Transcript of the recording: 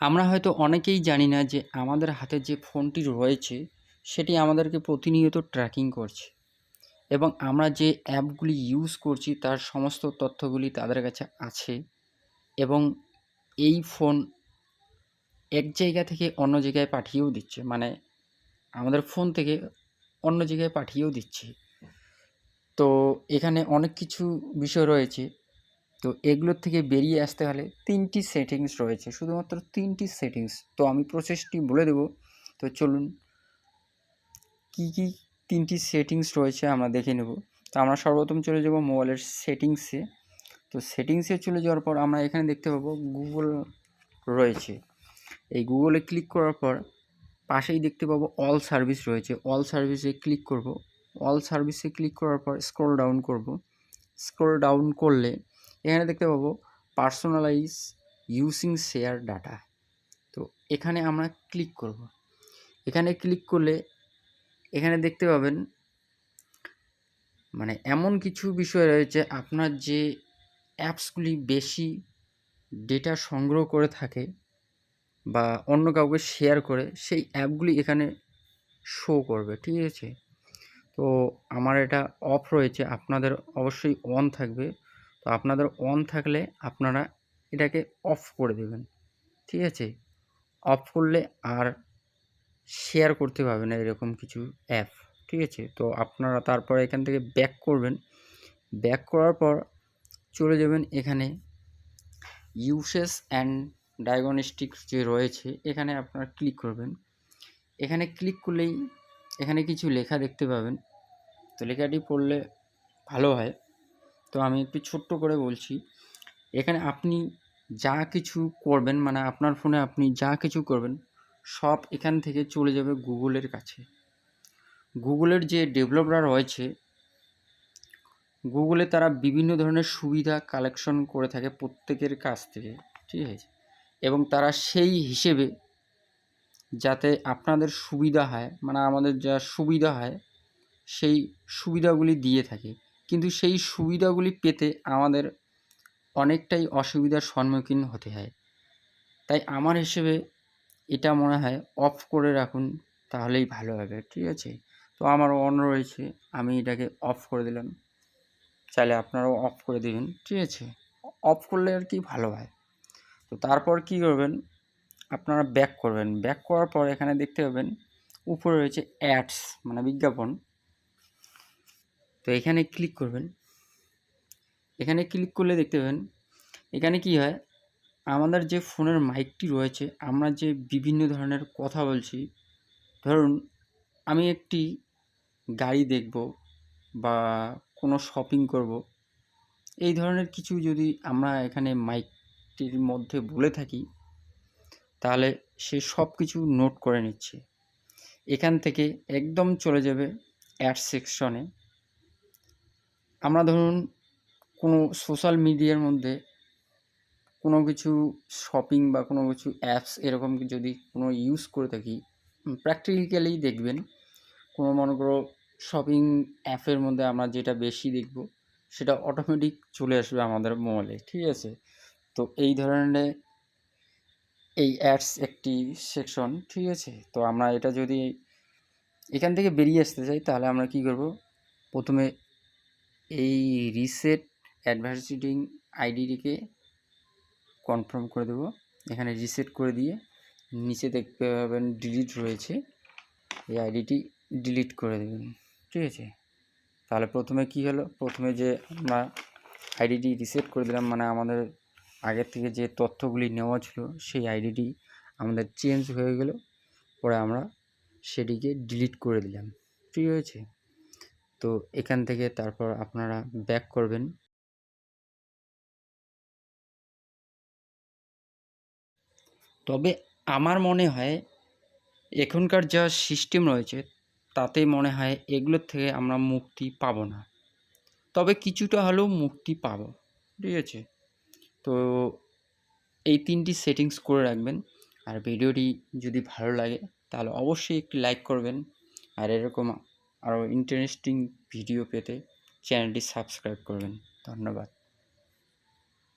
আমরা হয়তো অনেকেই জানি না যে আমাদের হাতে যে ফোনটি রয়েছে, সেটি আমাদেরকে প্রতিনিয়ত ট্র্যাকিং করছে। এবং আমরা যে অ্যাপগুলি ইউজ করছি, তার সমস্ত তথ্যগুলি তাদের কাছে আছে এবং এই ফোন এক জায়গা থেকে অন্য জায়গায় পাঠিয়েও দিচ্ছে। মানে আমাদের ফোন থেকে অন্য জায়গায় পাঠিয়েও দিচ্ছে। তো এখানে অনেক কিছু বিষয় রয়েছে। তো এগুলোর থেকে বেরিয়ে আসতে হলে তিনটি সেটিংস রয়েছে, শুধুমাত্র তিনটি সেটিংস তো আমি প্রসেসটি বলে দেবো। তো চলুন, কি কি তিনটি সেটিংস রয়েছে আমরা দেখে নেব। তো আমরা সর্বপ্রথম চলে যাব মোবাইলের সেটিংসে তো সেটিংসে চলে যাওয়ার পর আমরা এখানে দেখতে পাবো গুগল রয়েছে। এই গুগলে ক্লিক করার পর পাশেই দেখতে পাবো অল সার্ভিস রয়েছে। অল সার্ভিসে ক্লিক করব। অল সার্ভিসে ক্লিক করার পর স্ক্রল ডাউন করব। স্ক্রল ডাউন করলে এখানে দেখতে পাবো পার্সোনালাইজ ইউসিং শেয়ার ডাটা তো এখানে আমরা ক্লিক করব। এখানে ক্লিক করলে এখানে দেখতে পাবেন মানে এমন কিছু বিষয় রয়েছে, আপনার যে অ্যাপসগুলি বেশি ডেটা সংগ্রহ করে থাকে বা অন্য কাউকে শেয়ার করে, সেই অ্যাপগুলি এখানে শো করবে, ঠিক আছে? তো আমার এটা অফ রয়েছে, আপনাদের অবশ্যই অন থাকবে। তো আপনাদের অন থাকলে আপনারা এটাকে অফ করে দেবেন। ঠিক আছে? অফ করলে আর শেয়ার করতে পারবেন না এরকম কিছু অ্যাপ ঠিক আছে? তো আপনারা তারপরে এখান থেকে ব্যাক করবেন। ব্যাক করার পর চলে যাবেন এখানে ইউসেস অ্যান্ড ডায়াগনস্টিক যে রয়েছে, এখানে আপনারা ক্লিক করবেন। এখানে ক্লিক করলেই এখানে কিছু লেখা দেখতে পাবেন। তো লেখাটি পড়লে ভালো হয়। তো আমি একটু ছোট্ট করে বলছি, এখানে আপনি যা কিছু করবেন মানে আপনার ফোনে আপনি যা কিছু করবেন, সব এখান থেকে চলে যাবে গুগলের কাছে। গুগলের যে ডেভেলপার রয়েছে, গুগলে তারা বিভিন্ন ধরনের সুবিধা কালেকশন করে থাকে প্রত্যেকের কাছ থেকে, ঠিক আছে? এবং তারা সেই হিসেবে যাতে আপনাদের সুবিধা হয় মানে আমাদের যা সুবিধা হয়, সেই সুবিধাগুলি দিয়ে থাকে। কিন্তু সেই সুবিধাগুলি পেতে আমাদের অনেকটাই অসুবিধার সম্মুখীন হতে হয়। তাই আমার হিসেবে এটা মনে হয় অফ করে রাখুন, তাহলেই ভালো হবে, ঠিক আছে? তো আমার অন রয়েছে, আমি এটাকে অফ করে দিলাম। চাইলে আপনারাও অফ করে দেবেন, ঠিক আছে? অফ করলে আর কি ভালো হয়। তো তারপর কি করবেন, আপনারা ব্যাক করবেন। ব্যাক করার পর এখানে দেখতে পাবেন, উপরে রয়েছে অ্যাডস মানে বিজ্ঞাপন। তো এখানে ক্লিক করবেন। এখানে ক্লিক করলে দেখতে পাবেন, এখানে কি হয়, আমাদের যে ফোনের মাইকটি রয়েছে, আমরা যে বিভিন্ন ধরনের কথা বলছি, ধরুন আমি একটি গাড়ি দেখব বা কোনো শপিং করব, এই ধরনের কিছু যদি আমরা এখানে মাইকটির মধ্যে বলে থাকি, তাহলে সে সব কিছু নোট করে নিচ্ছে। এখান থেকে একদম চলে যাবে অ্যাড সেকশনে আমরা ধরুন কোনো সোশ্যাল মিডিয়ার মধ্যে কোনো কিছু শপিং বা কোনো কিছু অ্যাপস এরকম যদি কোনো ইউজ করে থাকি প্র্যাকটিক্যালি দেখবেন কোনো মনে করো শপিং অ্যাপের মধ্যে আমরা যেটা বেশি দেখব, সেটা অটোমেটিক চলে আসবে আমাদের মোবাইলে ঠিক আছে? তো এই ধরনের এই অ্যাডস একটি সেকশন ঠিক আছে? তো আমরা এটা যদি এখান থেকে বেরিয়ে আসতে চাই, তাহলে আমরা কি করব? প্রথমে এই রিসেট অ্যাডভার্টিং আইডিটিকে কনফার্ম করে দেবো। এখানে রিসেট করে দিয়ে নিচে দেখতে পাবেন ডিলিট রয়েছে। এই আইডিটি ডিলিট করে দেবেন, ঠিক আছে? তাহলে প্রথমে কি হলো? প্রথমে যে আমরা আইডিটি রিসেট করে দিলাম মানে আমাদের আগের থেকে যে তথ্যগুলি নেওয়া ছিল, সেই আইডিটি আমাদের চেঞ্জ হয়ে গেল। পরে আমরা সেটিকে ডিলিট করে দিলাম, ঠিক আছে? তো এখান থেকে তারপর আপনারা ব্যাক করবেন। তবে আমার মনে হয় এখনকার যা সিস্টেম রয়েছে তাতে মনে হয় এগুলোর থেকে আমরা মুক্তি পাবো না। তবে কিছুটা হলেও মুক্তি পাবো, ঠিক আছে? তো এই তিনটি সেটিংস করে রাখবেন। আর ভিডিওটি যদি ভালো লাগে, তাহলে অবশ্যই একটি লাইক করবেন। আর এরকম আরও ইন্টারেস্টিং ভিডিও পেতে চ্যানেলটি সাবস্ক্রাইব করবেন। ধন্যবাদ।